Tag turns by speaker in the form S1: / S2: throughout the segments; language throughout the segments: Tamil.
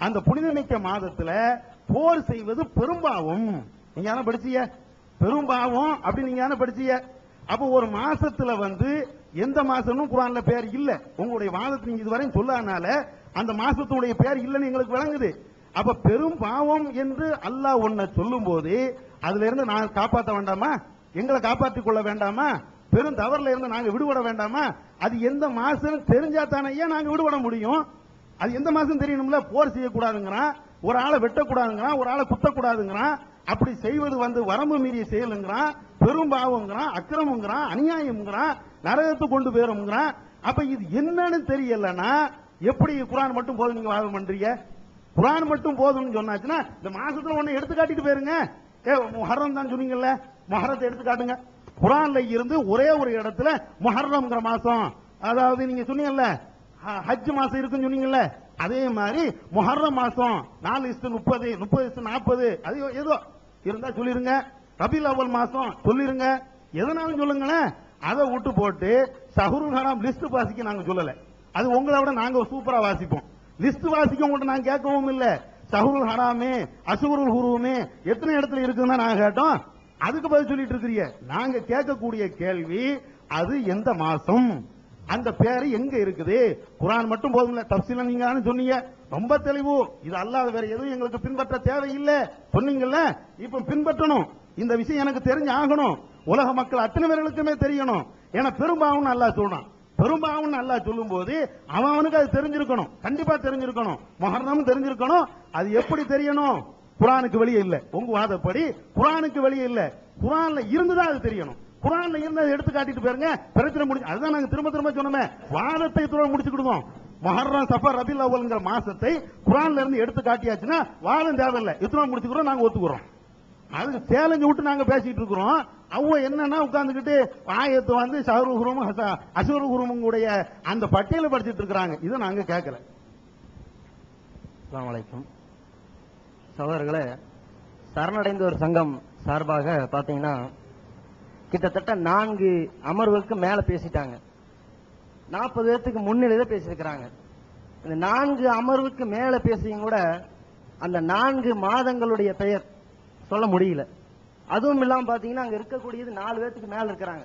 S1: அந்த புனிதமிக்க மாதத்துல போர் செய்வது பெரும்பாவம் நீங்க யாரும் படிச்சீங்க பெரும்பாவம் அப்படி நீங்க யாரும் படிச்சீங்க அப்போ ஒரு மாசத்துல வந்து எந்த மாசமும் குரான்ல பேர் இல்ல. உங்களுடைய வாதத்தை நீங்க இதுவரையும் சொல்லாதனால அந்த மாசத்துடைய பேர் இல்லைன்னு எங்களுக்கு விளங்குது. அப்ப பெரும் பாவம் என்று அல்லாஹ் ஒன்ன சொல்லும் போது அதுல இருந்து நான் காப்பாற்ற வேண்டாமா? எங்களை காப்பாற்றிக் கொள்ள வேண்டாமா? பெரும் தவறுல இருந்து நாங்க விடுபட வேண்டாமா? அது எந்த மாசம் தெரிஞ்சா தானே ஏன் நாங்க விடுபட முடியும். அது எந்த மாதம் தெரியணும்ல? போர் செய்யக்கூடாதுங்கிறான். ஒரு ஆளை வெட்டக்கூடாதுங்கிறான். ஒரு ஆளை குத்தக்கூடாதுங்கிறான். அப்படி செய்வது வந்து வரம்பு மீறிய செயலுங்கிறான். பெரும்பாவங்கிறான் அக்கிரமங்கிறான் அநியாயம்ங்கிறான் நரகத்தை கொண்டு போயிருங்கிறான் அப்ப இது என்னன்னு தெரியலன்னா எப்படி குரான் மட்டும் போதும் நீங்க வாதம் பண்றீங்க? குரான் மட்டும் போதும்னு சொன்னாச்சுன்னா இந்த மாசத்துல ஒன்னு எடுத்து காட்டிட்டு போயிருங்க. ஏ முஹர்ரம் தான் சொன்னீங்கல்ல? முஹர்ரத்தை எடுத்து காட்டுங்க. குரான்ல இருந்து ஒரே ஒரு இடத்துல முஹர்ரம்ங்கிற மாசம். அதாவது நீங்க சொன்னீங்கல்ல ஹஜ் மாசம் இருக்குன்னு சொன்னீங்கல்ல அதே மாதிரி முஹர்ரம் மாசம் நாலு இஸ்டு முப்பது முப்பது இஸ்டு நாற்பது அது ஏதோ இருந்தா சொல்லிருங்க. ரபில் அவ்வல் மாசம் சொல்லிருங்க. எதனாலும் சொல்லுங்களேன் அதை விட்டு போட்டு சஹுருல் ஹராம் லிஸ்ட் வாசிக்க நாங்க சொல்லல. அது உங்களை விட நாங்க சூப்பரா வாசிப்போம். லிஸ்ட் வாசிக்க உங்கள்கிட்ட நாங்க கேட்கவும் இல்ல. சஹருல் ஹராமே அசுகுருல் ஹுருமே எத்தனை இடத்துல இருக்குன்னு நாங்க கேட்டோம். அதுக்கு பதில் சொல்லிட்டு இருக்கிறீங்க. நாங்க கேட்கக்கூடிய கேள்வி அது எந்த மாசம்? அந்த பேரு எங்க இருக்குது? குரான் மட்டும் போதும்ல தப்சீல நீங்க சொன்னீங்க. ரொம்ப தெளிவு. இது அல்லாத வேற எதுவும் எங்களுக்கு பின்பற்ற தேவையில்லை. சொன்னீங்கல்ல? இப்ப பின்பற்றணும். இந்த விஷயம் எனக்கு தெரிஞ்சு ஆகணும். உலக மக்கள் அத்தனை பேர்களுக்குமே தெரியணும். ஏன்னா பெரும்பாவும் அல்லாஹ் சொல்றான். பெரும்பாவும் அல்லாஹ் சொல்லும் போது அவன் அவனுக்கு அது தெரிஞ்சிருக்கணும். கண்டிப்பா தெரிஞ்சிருக்கணும். மொஹர்ரம் தெரிஞ்சிருக்கணும். அது எப்படி தெரியணும்? குரானுக்கு வெளியே இல்லை. உங்க வாதப்படி குரானுக்கு வெளியே இல்லை. குரான்ல இருந்துதான் அது தெரியணும். குரான்ல இருந்து எடுத்து காட்டிட்டு போயிருங்க பிரச்சனை முடிஞ்சு அதுதான் நாங்க திரும்ப திரும்ப சொன்னோமே. வாதத்தை தொடர் முடிச்சுக்கிடுவோம். மொஹர்ரம் சஃபர் ரபில் அவல்ங்கிற மாசத்தை குரான்ல இருந்து எடுத்து காட்டியாச்சுன்னா வாதம் தேவையில்லை. இத்தனை முடிச்சுக்கிறோம் நாங்க ஒத்துக்கிறோம். அதுக்கு சேலஞ்சு விட்டு நாங்க பேசிட்டு இருக்கிறோம். அவங்க என்னன்னா உட்காந்துக்கிட்டு ஆயத்து வந்து சஹரு குருமும் அசுரு அந்த பட்டியலை படிச்சுட்டு இருக்கிறாங்க. இதை நாங்க கேட்கல.
S2: வலைக்கம் அலைக்கும். சகோதரர்களே சரணடைந்த ஒரு சங்கம் சார்பாக பாத்தீங்கன்னா கிட்டத்தட்ட நான்கு அமர்வுக்கு மேல பேசிட்டாங்க. நாற்பது பேர்த்துக்கு முன்னிலையில பேசியிருக்கிறாங்க. இந்த நான்கு அமர்வுக்கு மேல பேசியும் கூட அந்த நான்கு மாதங்களுடைய பெயர் சொல்ல முடியல. அதுவும் இல்லாம பாத்தீங்கன்னா அங்க இருக்கக்கூடியது நாலு பேர்த்துக்கு மேல இருக்கிறாங்க.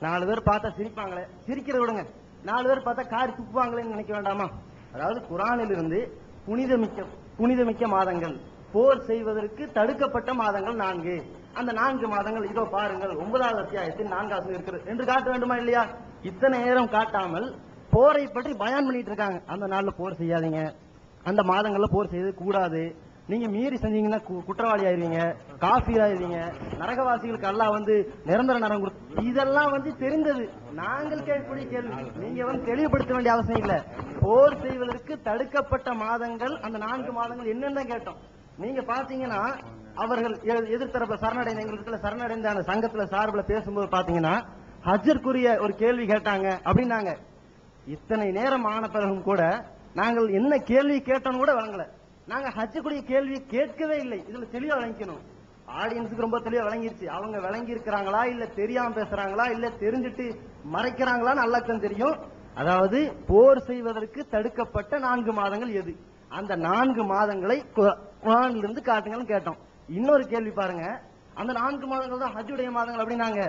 S2: நாலு பேர் பார்த்தா சிரிப்பாங்களே. சிரிக்கிற விடுங்க. நாலு பேர் பார்த்தா காரி துப்புவாங்களேன்னு நினைக்க வேண்டாமா? அதாவது குரானில் இருந்து புனிதமிக்க புனிதமிக்க மாதங்கள் போர் செய்வதற்கு தடுக்கப்பட்ட மாதங்கள் நான்கு. அந்த நான்கு மாதங்கள் இதோ பாருங்கள் ஒன்பதாவது அத்தியாயத்தில் நான்காவது இருக்கிறது. என்று காட்ட வேண்டுமா இல்லையா? இத்தனை நேரம் காட்டாமல் போரை பற்றி பயன் பண்ணிட்டு இருக்காங்க. அந்த நாள்ல போர் செய்யாதீங்க. அந்த மாதங்கள்ல போர் செய்யறது கூடாது. நீங்க மீறி செஞ்சீங்கன்னா கு- குற்றவாளி ஆயிருவீங்க காஃபீர் ஆயிருவீங்க நரகவாசிகளுக்கு எல்லாம் வந்து நிரந்தர நரம் கொடுத்து இதெல்லாம் வந்து தெரிந்தது. நாங்கள் கேட்கக்கூடிய கேள்வி. நீங்க வந்து தெளிவுபடுத்த வேண்டிய அவசியம் இல்ல. போர் செய்வதற்கு தடுக்கப்பட்ட மாதங்கள் அந்த நான்கு மாதங்கள் என்னென்ன கேட்டோம். நீங்க பாத்தீங்கன்னா அவர்கள் எ- எதிர்த்தரப்புல சரணடைந்த எங்களுக்கு சரணடைந்த அந்த சங்கத்துல சார்பில் பேசும்போது பாத்தீங்கன்னா ஹஜ்ஜருக்குரிய ஒரு கேள்வி கேட்டாங்க அப்படின்னாங்க. இத்தனை நேரம் ஆன பிறகும் கூட நாங்கள் என்ன கேள்வி கேட்டோம்னு கூட வழங்கல. நாங்க ஹஜ்ஜுக்குரிய கேள்வி கேட்கவே இல்லை. இதுல தெளிவா வழங்கிக்கணும் ஆடியன்ஸுக்கு ரொம்ப தெளிவா விளங்கிருச்சு. அவங்க விளங்கி இருக்கிறாங்களா இல்ல தெரியாம பேசுறாங்களா இல்ல தெரிஞ்சுட்டு மறைக்கிறாங்களான்னு அல்லாஹ்தான் தெரியும். அதாவது போர் செய்வதற்கு தடுக்கப்பட்ட நான்கு மாதங்கள் எது? அந்த நான்கு மாதங்களை கு- இருந்து காட்டுங்கன்னு கேட்டோம். இன்னொரு கேள்வி பாருங்க. அந்த நான்கு மாதங்கள் தான் ஹஜ்ஜுடைய மாதங்கள் அப்படின்னாங்க.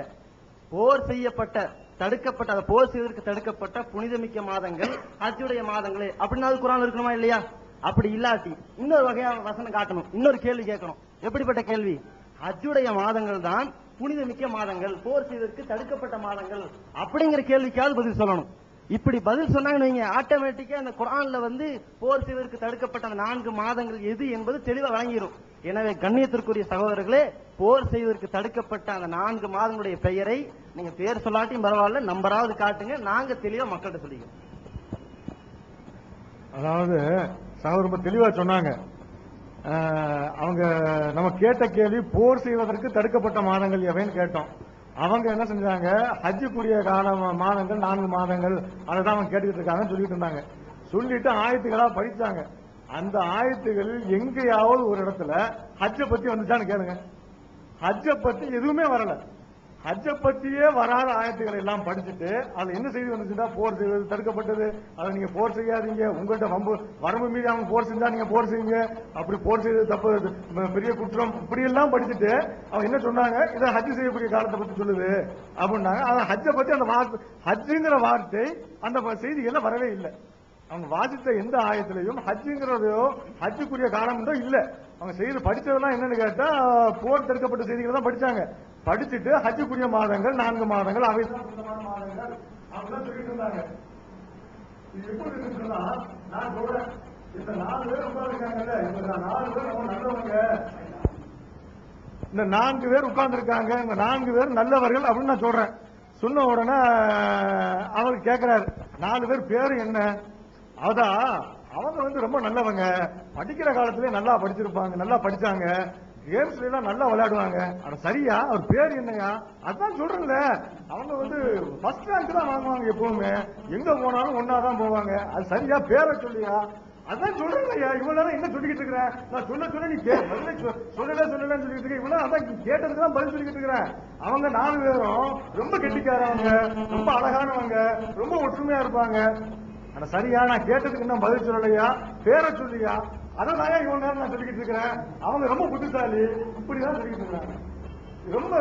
S2: போர் செய்யப்பட்ட தடுக்கப்பட்ட அந்த போர் செய்வதற்கு தடுக்கப்பட்ட புனிதமிக்க மாதங்கள் ஹஜ்ஜுடைய மாதங்களே. அப்படின்னாவது குரான் இருக்கணுமா இல்லையா? அப்படி இல்லாட்டி இன்னொரு வகையான வசனம் காட்டணும். இன்னொரு கேள்வி கேட்கணும். எப்படிப்பட்ட கேள்வி? ஹஜ்ஜுடைய மாதங்கள் தான் புனிதமிக்க மாதங்கள். போர் செய்வதற்கு தடுக்கப்பட்ட மாதங்கள். அப்படிங்கிற கேள்விக்காவது பதில் சொல்லணும். இப்படி பதில் சொன்னாங்கன்னு வைங்க. ஆட்டோமேட்டிக்கா அந்த குரான்ல வந்து போர் செய்வதற்கு தடுக்கப்பட்ட அந்த நான்கு மாதங்கள் எது என்பது தெளிவா வழங்கிடும் எனவே கண்ணியத்திற்குரிய சகோதரர்களே போர் செய்வதற்கு தடுக்கப்பட்ட அந்த நான்கு மாதங்களுடைய பெயரை நீங்க பேர் சொல்லாட்டியும் பரவாயில்ல நம்பராவது காட்டுங்க நாங்க தெளிவா மக்கள்கிட்ட சொல்லிக்கிறோம்.
S3: அதாவது சார் ரொம்ப தெளிவா சொன்னாங்க. அவங்க நம்ம கேட்ட கேள்வி போர் செய்வதற்கு தடுக்கப்பட்ட மாதங்கள் எவைன்னு கேட்டோம். அவங்க என்ன செஞ்சாங்க? ஹஜ்ஜுக்குரிய கால மாதங்கள் நான்கு மாதங்கள் அதை தான் அவங்க கேட்டுக்கிட்டு இருக்காங்கன்னு சொல்லிட்டு இருந்தாங்க. சொல்லிட்டு ஆயத்துகளா படிச்சாங்க அந்த ஆயத்துகள் எங்கேயாவது ஒரு இடத்துல ஹஜ்ஜை பத்தி வந்துச்சான்னு கேளுங்க. ஹஜ்ஜை பத்தி எதுவுமே வரல. ஹஜ்ஜை பத்தியே வராத ஆயத்துக்களை எல்லாம் படிச்சுட்டு அதுல என்ன செய்தி வந்துச்சுன்னா போர் செய்வது தடுக்கப்பட்டது. அதை நீங்க போர் செய்யாதீங்க. உங்கள்கிட்ட வம்பு வரம்பு மீறி அவங்க போர் செஞ்சா நீங்க போர் செய்யுங்க. அப்படி போர் செய்தது தப்பு பெரிய குற்றம் இப்படி எல்லாம் படிச்சுட்டு அவங்க என்ன சொன்னாங்க? இதை ஹஜ் செய்யக்கூடிய காலத்தை பத்தி சொல்லுது. அப்படின்னாங்க. அதை ஹஜ்ஜை பத்தி அந்த வார்த்தை ஹஜ்ஜுங்கிற வார்த்தை அந்த செய்திகள்ல வரவே இல்லை. அவங்க வாசித்த எந்த ஆயத்திலையும் ஹஜ்ஜுங்கிறதையோ ஹஜ்ஜுக்குரிய காரணம்ன்றோ இல்லை. அவங்க செய்து படித்ததெல்லாம் என்னன்னு கேட்டா போர் தடுக்கப்பட்ட செய்திகள் தான் படிச்சாங்க. படிச்சுட்டு ஹஜ்ஜுக்குரிய மாதங்கள் நான்கு மாதங்கள் அவை மாதங்கள் அப்படிலாம் சொல்லிட்டு இருந்தாங்க. இது எப்படி இருக்குன்னா நான் சொல்றேன். இந்த நாலு பேர் உட்கார்ந்துருக்காங்கல்ல இந்த நாலு பேர் நல்லவங்க. இந்த நான்கு பேர் உட்கார்ந்துருக்காங்க இந்த நான்கு பேர் நல்லவர்கள் அப்படின்னு நான் சொல்றேன். சொன்ன உடனே அவர் கேட்கிறார் நாலு பேர் பேரு என்ன? அதான் அவங்க வந்து ரொம்ப நல்லவங்க. படிக்கிற காலத்திலே நல்லா படிச்சிருப்பாங்க நல்லா படிச்சாங்க. கேம்ஸ்ல எல்லாம் நல்லா விளையாடுவாங்க. ஆனா சரியா அவர் பேர் என்னையா? அதான் சொல்றேன்ல. அவங்க வந்து ஃபர்ஸ்ட் ரேங்க் தான் வாங்குவாங்க எப்பவுமே. எங்க போனாலும் ஒன்னா தான் போவாங்க. அது சரியா பேரை சொல்லியா? அதான் சொல்றேன் ஐயா இவ்வளவு நேரம் என்ன சொல்லிக்கிட்டு இருக்கிறேன் நான் சொல்ல சொல்ல நீ கே- பதிலே சொ- சொல்லல சொல்லலன்னு சொல்லிட்டு இருக்கேன் இவ்வளவு அதான் கேட்டதுக்கு தான் பதில் சொல்லிக்கிட்டு இருக்கிறேன் அவங்க நாலு பேரும் ரொம்ப கெட்டிக்காரவங்க ரொம்ப அழகானவங்க ரொம்ப ஒற்றுமையா இருப்பாங்க. ஆனா சரியா நான் கேட்டதுக்கு இன்னும் பதில் சொல்லலையா? பேரை சொல்லியா? அதை இவ்வளவு நேரம் நான் சொல்லிக்கிட்டு இருக்கிறேன்? அவங்க ரொம்ப புத்திசாலி. இப்படிதான் சொல்லிக்கிட்டு இருக்காங்க ரொம்ப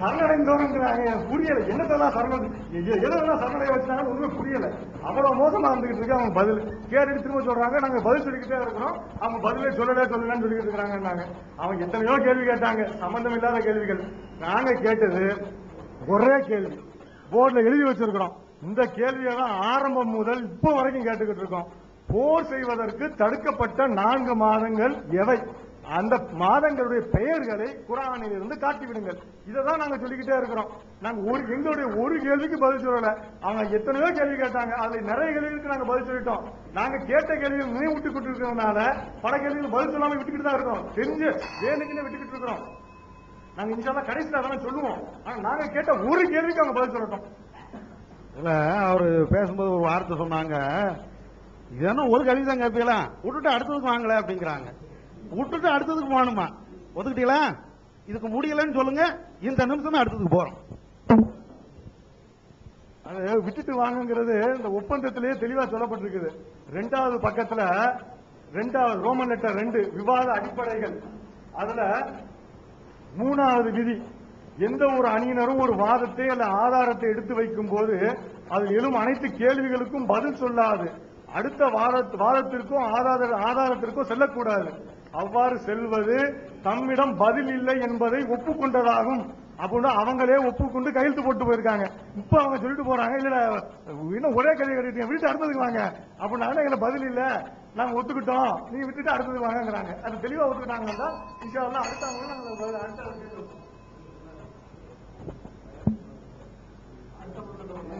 S3: சரணடைந்தோருங்கிறாங்க. எனக்கு புரியல. என்னதெல்லாம் சரண எதெல்லாம் சரணடைய வச்சாங்கன்னு ஒண்ணுமே புரியல. அவ்வளவு மோசமா இருந்துகிட்டு இருக்கு அவங்க பதில். கேட்டுட்டு திரும்ப சொல்றாங்க. நாங்க பதில் சொல்லிக்கிட்டே இருக்கிறோம். அவங்க பதிலே சொல்லலே சொல்லலன்னு சொல்லிக்கிட்டு இருக்காங்க அவங்க எத்தனையோ கேள்வி கேட்டாங்க. சம்பந்தம் இல்லாத கேள்விகள். நாங்க கேட்டது ஒரே கேள்வி. போர்டில் எழுதி வச்சிருக்கிறோம். இந்த கேள்வியை தான் ஆரம்பம் முதல் இப்போ வரைக்கும் கேட்டுக்கிட்டு இருக்கோம். போர் செய்வதற்கு தடுக்கப்பட்ட நான்கு மாதங்கள் எவை? அந்த மாதங்களுடைய பெயர்களை குரானில் இருந்து காட்டிவிடுங்கள். இதை தான் நாங்க சொல்லிக்கிட்டே இருக்கிறோம். நாங்க ஒரு எங்களுடைய ஒரு கேள்விக்கு பதில் சொல்லல. அவங்க எத்தனையோ கேள்வி கேட்டாங்க. அதுல நிறைய கேள்விகளுக்கு நாங்க பதில் சொல்லிட்டோம். நாங்க கேட்ட கேள்விகள் நினைவு விட்டுக்கிட்டு இருக்கிறதுனால பல கேள்விகள் பதில் சொல்லாம விட்டுக்கிட்டு தான் இருக்கோம். தெரிஞ்சு வேணுக்குன்னு விட்டுக்கிட்டு இருக்கிறோம். நாங்க இன்ஷால்லா கடைசியில் அதெல்லாம் சொல்லுவோம். ஆனா நாங்க கேட்ட ஒரு கேள்விக்கு அவங்க பதில் சொல்லட்டும்.
S1: இல்லை அவர் பேசும்போது ஒரு வார்த்தை சொன்னாங்க. இதெல்லாம் ஒரு கல்வி தான் கேட்பீங்களா? விட்டுட்டு அடுத்ததுக்கு வாங்கல அப்படிங்கிறாங்க. விட்டுட்டு அடுத்ததுக்கு போகணுமா? ஒதுக்கிட்டீங்களா இதுக்கு முடியலன்னு சொல்லுங்க. இந்த நிமிஷம் அடுத்ததுக்கு போறோம்.
S3: அது விட்டுட்டு வாங்குங்கிறது இந்த ஒப்பந்தத்திலேயே தெளிவா சொல்லப்பட்டிருக்குது. ரெண்டாவது பக்கத்துல ரெண்டாவது ரோமன் லெட்டர் ரெண்டு விவாத அடிப்படைகள். அதுல மூணாவது விதி எந்த ஒரு அணியினரும் ஒரு வாதத்தை அல்ல ஆதாரத்தை எடுத்து வைக்கும் போது அதில் எழும் அனைத்து கேள்விகளுக்கும் பதில் சொல்லாது. அடுத்த வாரத் வாதத்திற்கும் ஆதார ஆதாரத்திற்கும் செல்லக்கூடாது. அவ்வாறு செல்வது தம்மிடம் பதில் இல்லை என்பதை ஒப்புக்கொண்டதாகும். அப்படின்னு அவங்களே ஒப்புக்கொண்டு கையெழுத்து போட்டு போயிருக்காங்க. இப்ப அவங்க சொல்லிட்டு போறாங்க இல்ல இன்னும் ஒரே கேள்வி கட்டிட்டு விட்டு அடுத்ததுக்கு வாங்க. அப்படின்னா எங்களை பதில் இல்ல. நாங்க ஒத்துக்கிட்டோம். நீங்க விட்டுட்டு அடுத்ததுக்கு வாங்கங்கிறாங்க. அது தெளிவா ஒத்துக்கிட்டாங்கன்னா இன்ஷா நாங்க அடுத்த கேள்வி ஒப்பந்தத்தில் என்ன இருக்கிறதோ அதுதான் நடக்கும். ஒப்பந்தம் ஒரு மணிக்கு முடிஞ்சுன்னு இருக்குது ஒரு மணிக்கு முடிச்சு அடுத்த அமர்வு வரும்.
S1: ஒரு மணி
S3: அடுத்த அமர்வு மூணு மணிக்கு நடக்குதா?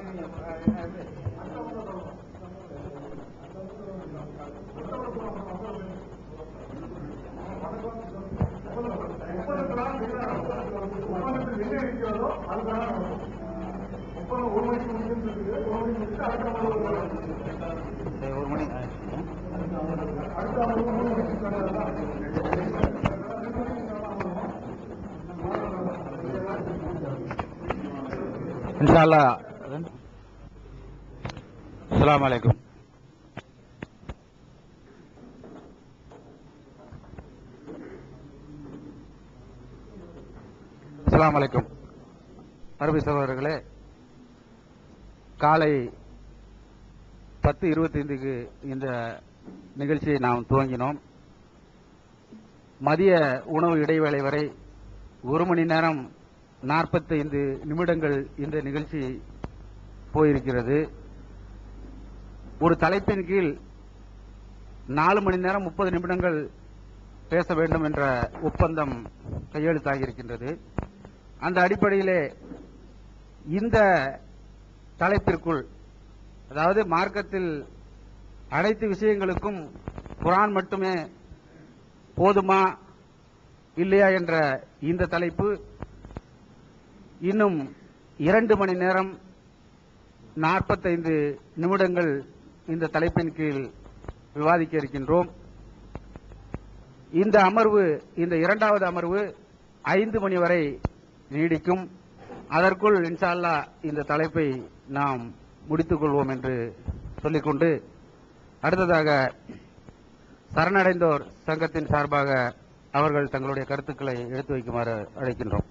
S1: இன்ஷால்லா அஸ்ஸலாமு அலைக்கும். அஸ்ஸலாமு அலைக்கும். அரபி சகோதரர்களே காலை பத்து இருபத்தைந்துக்கு இந்த நிகழ்ச்சியை நாம் துவங்கினோம். மதிய உணவு இடைவேளை வரை ஒரு மணி நேரம் நாற்பத்தைந்து நிமிடங்கள் இந்த நிகழ்ச்சி போயிருக்கிறது. ஒரு தலைப்பின் கீழ் நாலு மணி நேரம் முப்பது நிமிடங்கள் பேச வேண்டும் என்ற ஒப்பந்தம் கையெழுத்தாகியிருக்கின்றது. அந்த அடிப்படையிலே இந்த தலைப்பிற்குள் அதாவது மார்க்கத்தில் அனைத்து விஷயங்களுக்கும் குரான் மட்டுமே போதுமா இல்லையா என்ற இந்த தலைப்பு இன்னும் இரண்டு மணி நேரம் நாற்பத்தைந்து நிமிடங்கள் இந்த தலைப்பின் கீழ் விவாதிக்க இருக்கின்றோம். இந்த அமர்வு இந்த இரண்டாவது அமர்வு ஐந்து மணி வரை
S4: நீடிக்கும். அதற்குள் இன்ஷால்லா இந்த தலைப்பை நாம் முடித்துக் கொள்வோம் என்று சொல்லிக்கொண்டு அடுத்ததாக சரணடைந்தோர் சங்கத்தின் சார்பாக அவர்கள் தங்களுடைய கருத்துக்களை எடுத்து வைக்குமாறு அழைக்கின்றோம்.